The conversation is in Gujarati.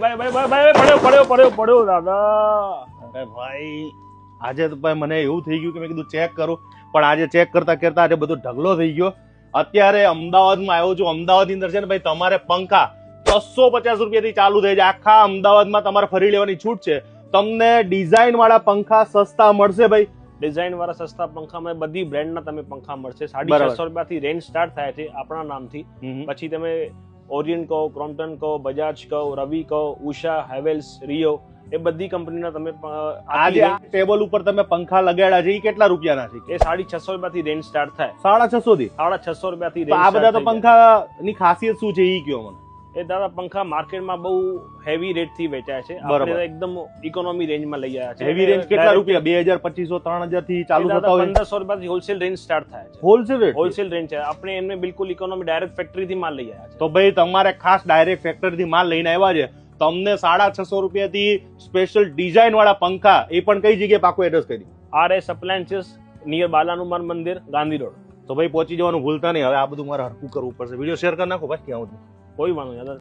ભાઈ ભાઈ ભાઈ ભાઈ પડ્યો પડ્યો પડ્યો પડ્યો દાદા. અરે ભાઈ આજે તો ભાઈ મને એવું થઈ ગયું કે મેં કીધું ચેક કરું. પણ આજે ચેક કરતા કરતા આજે બધો ઢગલો થઈ ગયો. અત્યારે અમદાવાદમાં આવ્યો છું. અમદાવાદની અંદર છે ને ભાઈ તમારે પંખા બસો પચાસ રૂપિયાથી ચાલુ થઈ જાય. આખા અમદાવાદમાં તમારે ફરી લેવાની છૂટ છે. તમને ડિઝાઇન વાળા પંખા સસ્તા મળશે ભાઈ. ડિઝાઇન વાળા સસ્તા પંખામાં બધી બ્રાન્ડના તમે પંખા મળશે. સાડી. છસો રૂપિયાથી રેન્જ સ્ટાર્ટ થાય છે આપણા નામથી. પછી તમે ઓરિયન્ટ કહો ક્રોમ્પટન કહો બજાજ કહો રવિ કહો ઉષા હેવેલ્સ રિયો એ બધી કંપનીના તમે આજે ટેબલ ઉપર તમે પંખા લગાડ્યા છે એ કેટલા રૂપિયાના છે? એ સાડી છસો રૂપિયાથી રેન્જ સ્ટાર્ટ થાય. સાડા છસો થી? સાડા છસો રૂપિયાથી થી આ બધા તો પંખા ની ખાસિયત શું છે એ કયો મને? એ દાદા પંખા માર્કેટમાં બહુ હેવી રેટથી વેચાય છે. આપણે એકદમ ઇકોનોમી રેન્જમાં લઈ આવ્યા છે. હેવી રેન્જ કેટલા રૂપિયા? બે હજાર પચીસો ત્રણ હજારથી ચાલુ થતા હોય. પંદરસો રૂપિયાથી હોલસેલ રેન્જ સ્ટાર્ટ થાય છે. હોલસેલ રેટ હોલસેલ રેન્જ છે. આપણે એમને બિલકુલ ઇકોનોમી ડાયરેક્ટ ફેક્ટરી થી માલ લઈ આવ્યા છે. તો ભાઈ તમારે ખાસ ડાયરેક્ટ ફેક્ટરીથી માલ લઈને આવ્યા છે. તમને સાડા છસો રૂપિયાથી સ્પેશિયલ ડિઝાઇન વાળા પંખા એ પણ કઈ જગ્યાએ પાકું એડ્રેસ કરી? આર એસ અપ્લાયન્સીસ નિયર બાલાનુમાન મંદિર ગાંધી રોડ. તો ભાઈ પહોંચી જવાનું ભૂલતા નહીં. હવે આ બધું મારે હરકું કરવું પડશે. વીડિયો શેર કરી નાખો ભાઈ ક્યાં સુધી? કોઈ વાંધો નહીં દાદા